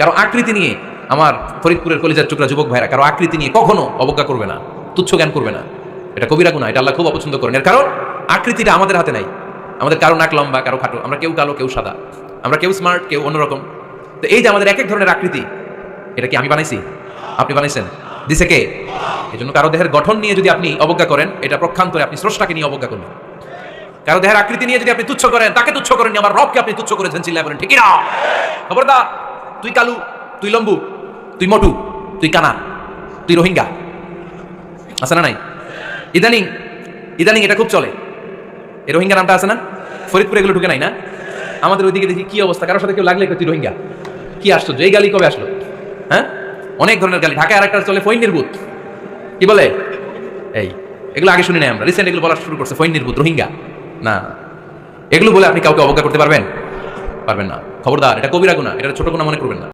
কারও আকৃতি নিয়ে আমার ফরিদপুরের কলিজার টুকরা যুবক ভাইরা, কারও আকৃতি নিয়ে কখনো অবজ্ঞা করবে না, তুচ্ছ জ্ঞান করবে না। এটা কবিরা গুণা, এটা আল্লাহ খুব অপছন্দ করেন। এর কারণ, আকৃতিটা আমাদের হাতে নাই। আমাদের কারও নাক লম্বা, কারও খাটো, আমরা কেউ কালো, কেউ সাদা। আমরা কেউ স্মার্ট কেউ অন্যরকম। তো এই যে আমাদের এক এক ধরনের আকৃতি, এটা কি আমি বানাইছি? আপনি বানাইছেন? দিছে কে? এই জন্য কারও দেহের গঠন নিয়ে যদি আপনি অবজ্ঞা করেন, এটা প্রক্ষান্তরে আপনি স্রষ্টাকে নিয়ে অবজ্ঞা করবেন। কারও দেহের আকৃতি নিয়ে যদি আপনি তুচ্ছ করেন, তাকে তুচ্ছ করেন আমার রবকে আপনি তুচ্ছ করেছেন চিল্লা বলেন ঠিকই না খবরদার তুই কালু, তুই লম্বু, তুই মটু, তুই কানা তুই রোহিঙ্গা। আছে না নাই? ইদানিং ইদানিং এটা খুব চলে। এই রোহিঙ্গা নামটা আছে না? ফরিদপুর এগুলো ঢুকে নাই না? আমাদের ওইদিকে দেখি কি অবস্থা, কারোর সাথে কেউ লাগলে তুই রোহিঙ্গা? কি আশ্চর্য এই গালি কবে আসলো? হ্যাঁ? অনেক ধরনের গালি। ঢাকায় আরেকটা চলে ফৈন নির্বুত কি বলে? এই, এগুলো আগে শুনি নাই আমরা। রিসেন্ট এগুলো বলা শুরু করছে ফৈন নির্বুত রোহিঙ্গা। না, এগুলো বলে আপনি কাউকে অবজ্ঞা করতে পারবেন? পারবেন না। খবরদার এটা কবিরা গুণা এটা ছোট গুণা মনে করবেন না।